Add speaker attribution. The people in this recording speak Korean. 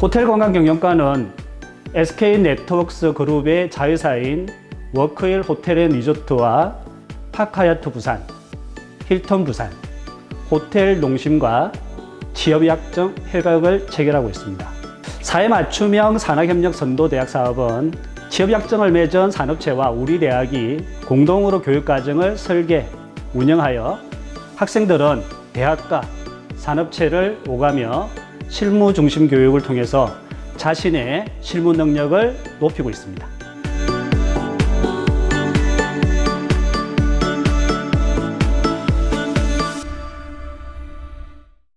Speaker 1: 호텔 관광경영과는 SK 네트워크스 그룹의 자회사인 워크힐 호텔 앤 리조트와 파카야트 부산, 힐턴 부산, 호텔 농심과 취업약정 협약을 체결하고 있습니다. 사회 맞춤형 산학협력 선도 대학 사업은 취업약정을 맺은 산업체와 우리 대학이 공동으로 교육과정을 설계, 운영하여 학생들은 대학과 산업체를 오가며 실무 중심 교육을 통해서 자신의 실무 능력을 높이고 있습니다.